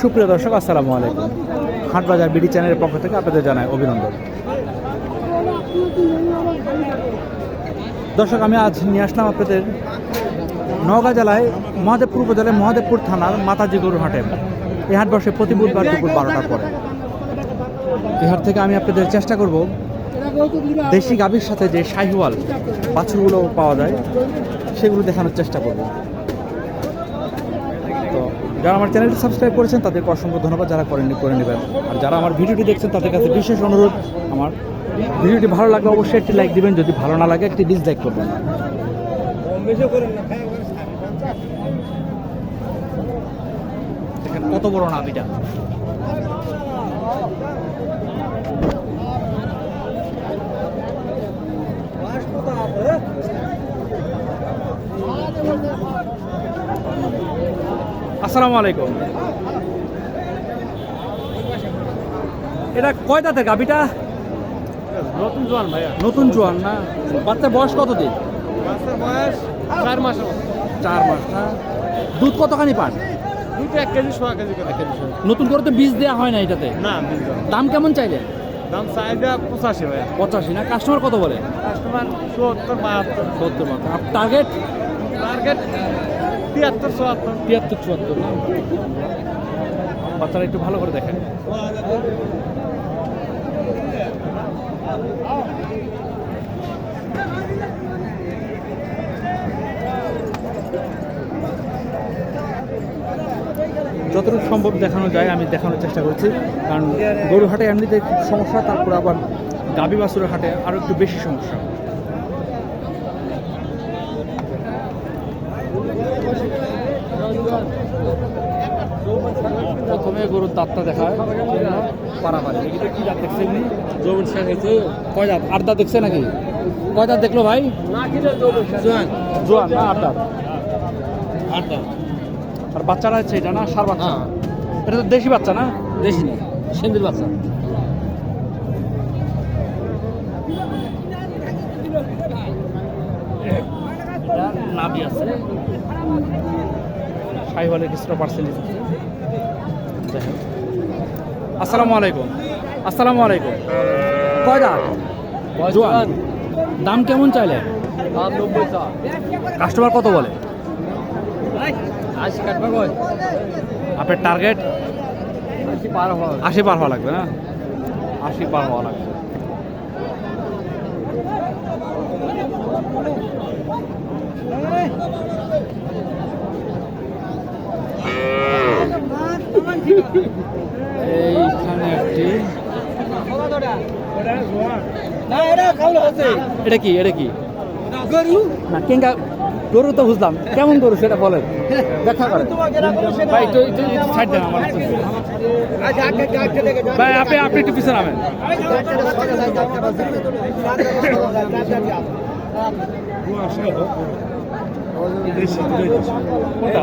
সুপ্রিয় দর্শক, আসসালামু আলাইকুম। হাটবাজার বিডি চ্যানেলের পক্ষ থেকে আপনাদের জানাই অভিনন্দন। দর্শক, আমি আজ নিয়ে আসলাম আপনাদের নওগাঁ জেলায় মহাদেবপুর উপজেলায় মহাদেবপুর থানার মাতাজি গরুর হাটে। এই হাট বসে প্রতি বুধবার দুপুর বারোটার পরে। এই হাট থেকে আমি আপনাদের চেষ্টা করব দেশি গাভীর সাথে যে শাহিওয়াল বাছুরগুলো পাওয়া যায়, সেগুলো দেখানোর চেষ্টা করব। যারা আমার চ্যানেলটি সাবস্ক্রাইব করেছেন, তাদেরকে অসংখ্য ধন্যবাদ যারা করেননি করে নেবেন। আর যারা আমার ভিডিওটি দেখছেন, তাদের কাছে বিশেষ অনুরোধ, আমার ভিডিওটি ভালো লাগলে অবশ্যই একটি লাইক দিবেন, যদি ভালো না লাগে একটি ডিসলাইক করবেন। কত বড় নাবিটা আসসালামু আলাইকুম। এটা কয় দাঁতের গাবিটা নতুন জোয়ান ভাইয়া। নতুন জোয়ান না? বাচ্চার বয়স কত দিন বাচ্চার বয়স চার মাস চার মাস না? দুধ কতখানি পান? দুটো এক কেজি সোয়া কেজি করে। কেজি নতুন করে তো বীজ দেওয়া হয় না এটাতে? না দাম কেমন চাইলে? দাম চাহিদা পঁচাশি ভাইয়া। পঁচাশি না? কাস্টমার কত বলে? কাস্টমার চুয়াত্তর বাহাত্তর। সত্তর আর টার্গেট টার্গেট তিয়াত্তর, চুয়াত্তর। তিয়াত্তর, চুয়াত্তর। বাচ্চারা একটু ভালো করে দেখেন। যতটুকু সম্ভব দেখানো যায়, আমি দেখানোর চেষ্টা করছি। কারণ গরু হাটে এমনিতে সমস্যা, তারপর আবার গাবি বাছুরের হাটে আরও একটু বেশি সমস্যা। প্রথমে গরুর দাঁতটা দেখায় পারাপারি এটা কি দাঁত দেখছেন এমনি? জমিন শেষ হয়েছে। কয় দাঁত? আট দাঁত দেখছে নাকি? কয় দাঁত দেখল ভাই? জোয়ান। জোয়ান না আট দাঁত? আটটা আর বাচ্চারা হচ্ছে এটা না? সার বাচ্চা? হ্যাঁ। এটা তো দেশি বাচ্চা না? দেশি না। সেন্দির বাচ্চা। নাভি আছে। শাহিওয়ালের কিছুটা পার্সেন্টেজ আছে। যাই হোক। আসসালামু আলাইকুম। আসসালামু আলাইকুম। কয় দাঁত? জোয়ান। দাম কেমন চাইলে? কাস্টমার কত বলে? আপনার টার্গেট? আশি পার হওয়া আশি পার হওয়া লাগবে না? আশি পার হওয়া লাগবে। এইখানে একটি এটা কি এটা কি? না কেঙ্গা গরু তো বুঝলাম। কেমন গরু সেটা বলেন। দেখা করেন। ভাই একটু সাইড দেন আমার ভাই আপনি আপনি একটু পিছনে নামেন। কোনটা?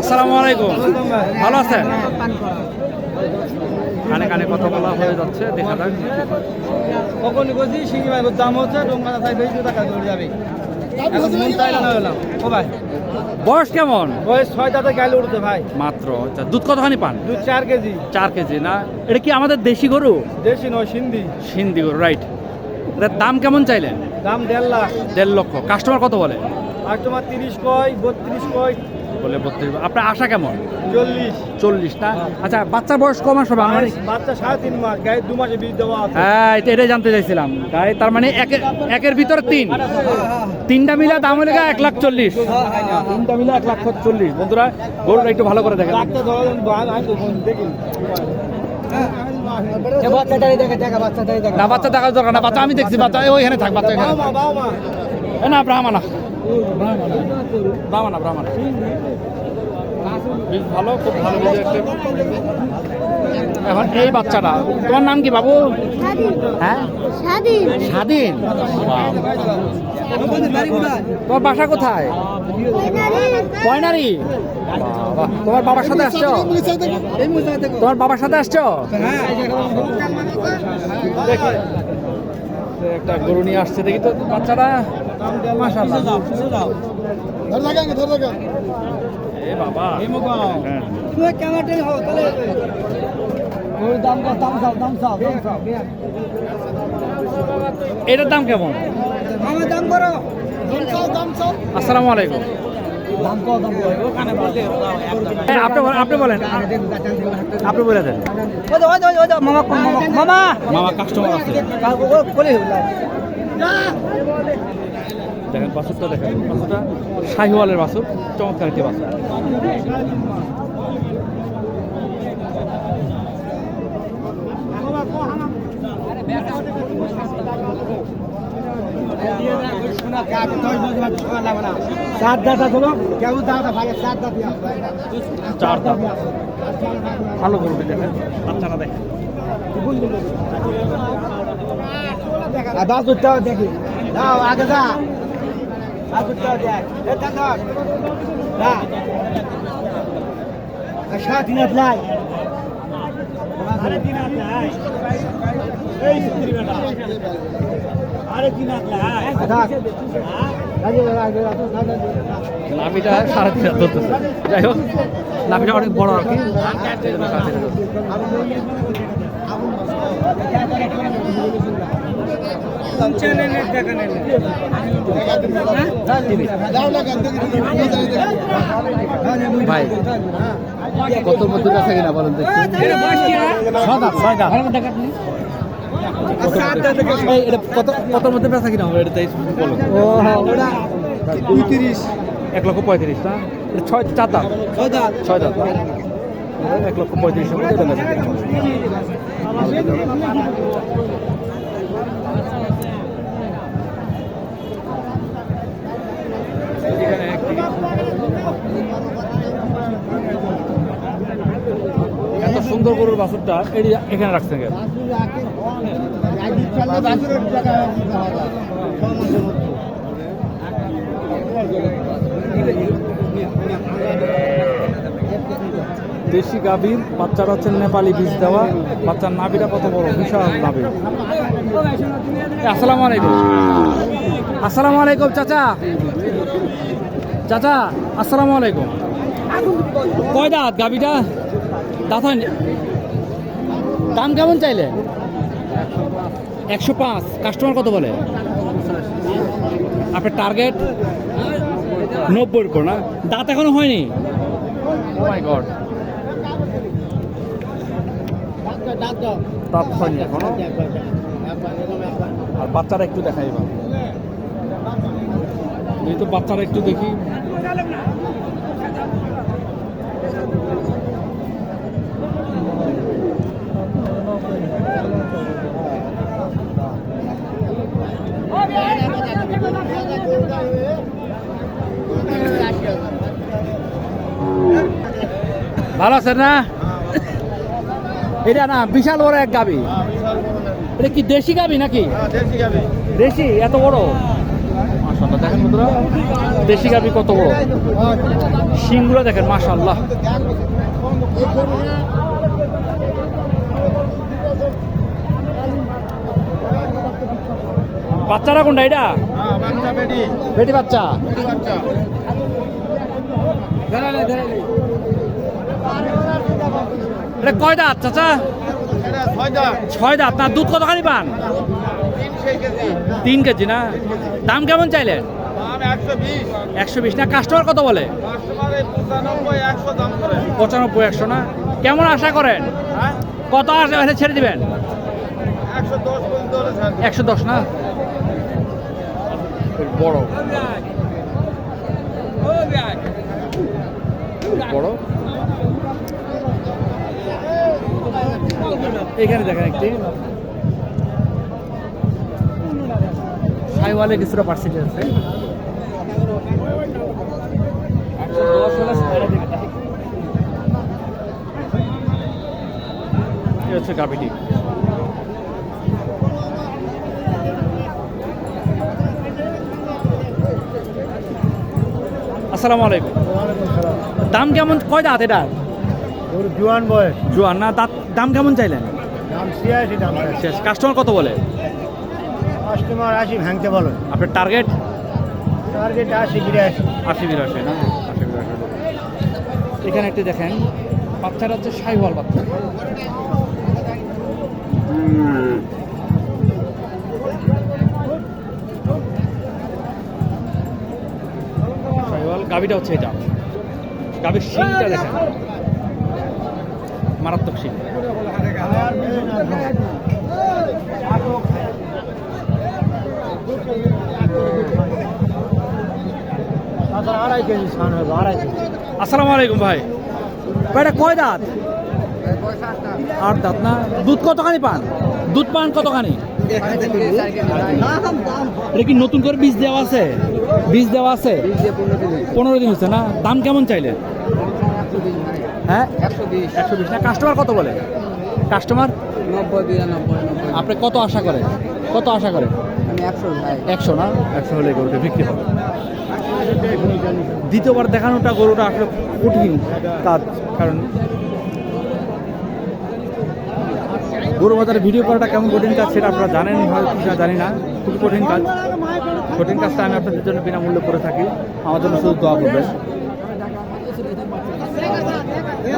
আসসালামু আলাইকুম। ভালো আছেন? কানে কানে কথা বলা হয়ে যাচ্ছে দেখা যাক। কখন গেছি শিঙি মাছের দাম হচ্ছে ডোঙ্গা তাই বেশি টাকা ধরে যাবে। এখন মন চাই না হলাম। ও ভাই। বয়স কেমন? ওই ছয় দাঁতে গাইলে উঠতে ভাই। মাত্র আচ্ছা দুধ কতখানি পান? দু চার কেজি। চার কেজি না? এটা কি আমাদের দেশি গরু? দেশি নয় সিন্ধি। সিন্ধি গরু রাইট এটার দাম কেমন চাইলেন? দাম দেড় লাখ। দেড় লক্ষ। কাস্টমার কত বলে? আর তোমার তিরিশ কয় বত্রিশ কয় বলে বত্রিশ আপনার আশা কেমন? চল্লিশ। চল্লিশ না? আচ্ছা বাচ্চা বয়স কম আসবে আমার বাচ্চা সাড়ে তিন মাস গায়ে দু মাসে বীজ দেওয়া হ্যাঁ এটা- এটাই জানতে চাইছিলাম। গায়ে তার মানে একের একের ভিতরে তিন। তিনটা মিলে দাম হলে এক লাখ চল্লিশ। তিনটা মিলে এক লাখ চল্লিশ। বন্ধুরা গরুটা একটু ভালো করে দেখেন। না বাচ্চা দেখার দরকার না বাচ্চা আমি দেখছি বাচ্চা ওইখানে থাক বাচ্চা এখানে। বাবা এ না ব্রাহ্মণা ব্রাহ্মণা। বীজ ভালো খুব ভালো একটা। এখন এই বাচ্চাটা তোমার নাম কি বাবু? হ্যাঁ? স্বাধীন। তোমার বাসা কোথায়? পয়নারি। তোমার বাবার সাথে আসছো? তোমার বাবার সাথে আসছো? দেখি। একটা গরু নিয়ে আসছে দেখি তো বাচ্চারা। এ বাবা। এটার দাম কেমন? আমার দাম করো। আসসালামু আলাইকুম। বলেন- আপনি বলেন। আপনি বলে মামা মামা মামা দেখেন বাসুরটা দেখেন। বাসুরটা শাহিওয়ালের বাসুর, চমৎকার একটি বাসুর। সাত দাদা চলো কেউ দাদা ভাই সাত দাদা। চার দাম ভালো করবে দেখেন। বাচ্চারা দেখেন। বাসুরটাও দেখি। যাও আগে যা। দেখ। সাত দিন এই আগে আগে আগে নাভিটা সাড়ে তিন হাত ধরতেছে। যাই হোক অনেক বড় আর কি। ভাই কত মধ্যে কাছে কিনা বলেন এই, এটা কত কত মধ্যে বেচা কিনা হবে? এটা তাই বলো। ও ওরা পঁয়ত্রিশ। এক লক্ষ পঁয়ত্রিশ না? এটা ছয় চার দাম ছয় দাম এক লক্ষ পঁয়ত্রিশ এটা বেচা কিনা হবে। এখানে একটি এত সুন্দর গরুর বাছুরটা এটি এখানে রাখছেন কেন? দেশি গাভীর, বাচ্চারা হচ্ছে নেপালি বীজ দেওয়া, বাচ্চার নাভিটা কত বড়? বিশাল নাভি। আসসালামু আলাইকুম। আসসালামু আলাইকুম, চাচা। চাচা, আসসালামু আলাইকুম। কয় দাঁত গাভিটা? হয়নি দাম কেমন চাইলে? একশো পাঁচ। কাস্টমার কত বলে? আপনার টার্গেট নব্বই উপর না? দাঁত এখনও হয়নি? গড দাঁত হয়নি এখনও? আর বাচ্চারা একটু দেখাই এবার। এই তো বাচ্চারা একটু দেখি। ভালো আছেন না? এটা না বিশাল বড় এক গাবি। এটা কি দেশি গাবি নাকি? দেশি এত বড়? দেখেন বন্ধুরা দেশি গাবি কত বড়? শিংগুলো দেখেন মাশাল্লাহ বাচ্চারা কোনটা এটা? বেটি। বাচ্চা? এটা কয় দাঁত চাচা? ছয় দাঁত না দুধ কতখানি পান? তিন কেজি না? দাম কেমন চাইলেন একশো বিশ। না কাস্টমার কত বলে? পঁচানব্বই একশো না? কেমন আশা করেন? কত আশা ছেড়ে দিবেন? একশো দশ না? বড়। বড়? এখানে দেখেন একটি। সাইওয়ালে কিছুটা পার্সেন্টেজ আছে। আসসালামু আলাইকুম। দাম কেমন? কয় দাঁত এটার? জোয়ান বয় জোয়ান না দাঁত দাম কেমন চাইলেন? ছিয়াশি দাম শেষ কাস্টমার কত বলে? কাস্টমার আসি ভাঙতে বলো। আপনার টার্গেট টার্গেট আসি বিরাশি। আশি বিরাশি না? আশি বিরাশি। এখানে একটি দেখেন। বাচ্চাটা হচ্ছে সাইওয়াল বাচ্চা। সাইওয়াল গাবিটা হচ্ছে এটা। গাবির শিংটা দেখেন। মারাত্মক শিং তাছাড়া আড়াই কেজি ছান হবে আড়াই কেজি আসসালামু আলাইকুম ভাই। এটা কয় দাঁত? আট দাঁত না? দুধ কতখানি পান? দুধ পান কতখানি? এটা কি নতুন করে বীজ দেওয়া আছে? বীজ দেওয়া আছে? পনেরো দিন হচ্ছে না? দাম কেমন চাইলে? হ্যাঁ? একশো বিশ। একশো বিশ না? কাস্টমার কত বলে? কাস্টমার? নব্বই বিরানব্বই আপনি কত আশা করেন? কত আশা করেন? আমি একশো একশো না? একশো হলে গরুটা বিক্রি হবে। দ্বিতীয়বার দেখানোটা গরুটা আসলে কঠিন কাজ কারণ গরু বাজারে ভিডিও করাটা কেমন কঠিন কাজ সেটা আপনারা জানেন হয়তো কিনা জানি না। খুব কঠিন কাজ। কঠিন কাজটা আমি আপনাদের জন্য বিনামূল্যে করে থাকি। আমার জন্য শুধু দোয়া করবেন।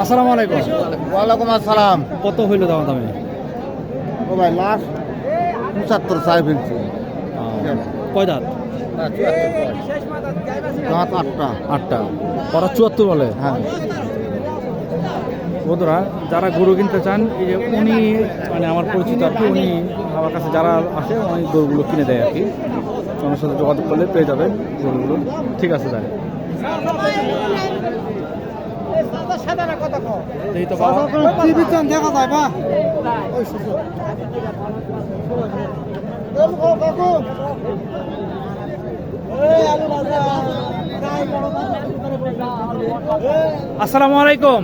আসসালামু আলাইকুম। ওয়ালাইকুম আসসালাম। কত হইল দাম দামে? ও ভাই লাস্ট পঁচাত্তর চাই ফেলছি। কয় দাঁত? দাঁত আটটা। আটটা। ওরা চুয়াত্তর বলে? হ্যাঁ। বন্ধুরা যারা গরু কিনতে চান এই যে উনি মানে আমার পরিচিত আর কি উনি আমার কাছে যারা আসে উনি গরুগুলো কিনে দেয় আর কি। আমার সাথে যোগাযোগ করলে পেয়ে যাবেন গরুগুলো। ঠিক আছে তাহলে এই তো বাবা টিভি চান দেখা যায় বা? আসসালামু আলাইকুম।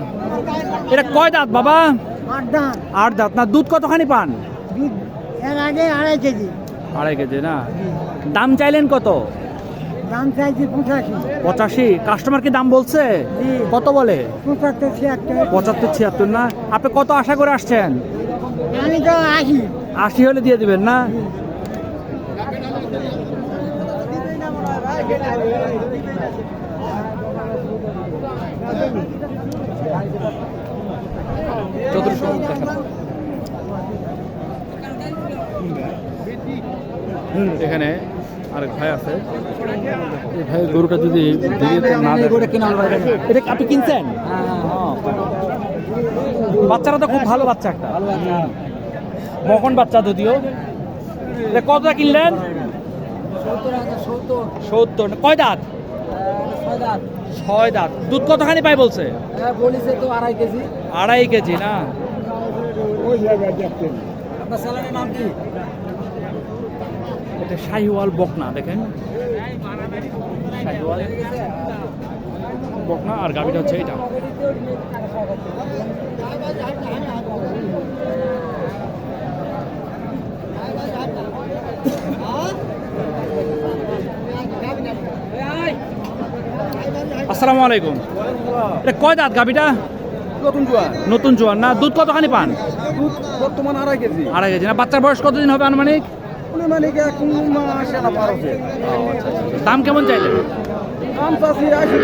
এটা কয় দাঁত বাবা? আট দাঁত। না দুধ কতখানি পান? এর আগে আড়াই কেজি। আড়াই কেজি না? দাম চাইলেন কত? দাম চাইছি পঁচাশি। পঁচাশি। কাস্টমার কি দাম বলছে? জি। কত বলে? পঁচাত্তর ছিয়াত্তর। পঁচাত্তর ছিয়াত্তর না? আপনি কত আশা করে আসছেন? আমি তো আশি। আশি হলে দিয়ে দিবেন না? চতুর্শো। এখানে আরেক ভাই আছে। এই ভাই গরুটা যদি না এটা আপনি কিনছেন? হ্যাঁ। বাচ্চারা তো খুব ভালো বাচ্চা একটা। মকন বাচ্চা। যদিও। কতটা কিনলেন? সত্তর কয় দাঁত? ছয় দাঁত। দুধ কতখানি পাই বলছে? আড়াই কেজি। আড়াই কেজি না? আপনার নাম কি? এটা শাহিওয়াল বকনা দেখেন। শাহিওয়াল বকনা আর গাভিটা হচ্ছে এটা আসসালামু আলাইকুম। এটা কয় দাঁত গাভিটা? নতুন জোয়ান নতুন জোয়ান না? দুধ কতখানি পান? দুধ বর্তমান আড়াই কেজি। আড়াই কেজি। না বাচ্চার বয়স কতদিন হবে আনুমানিক? মানে এক মাস এটা পার হচ্ছে দাম কেমন চাইলেন? দাম চাষি আশি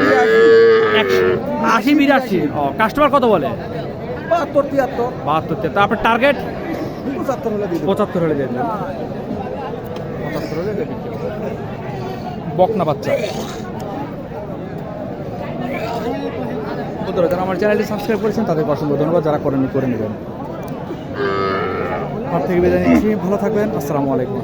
একশো। আশি বিরাশি? ও কাস্টমার কত বলে? বাহাত্তর তিয়াত্তর। বাহাত্তর তারপর টার্গেট পঁচাত্তর হলে দিন পঁচাত্তর হলে দিয়ে পঁচাত্তর হলে বকনা বাচ্চা। বন্ধুরা যারা আমার চ্যানেলটি সাবস্ক্রাইব করেছেন তাদেরকে অসংখ্য ধন্যবাদ। যারা করেন করে নেবেন। থেকে বিদায় নিচ্ছি। ভালো থাকবেন। আসসালামু আলাইকুম।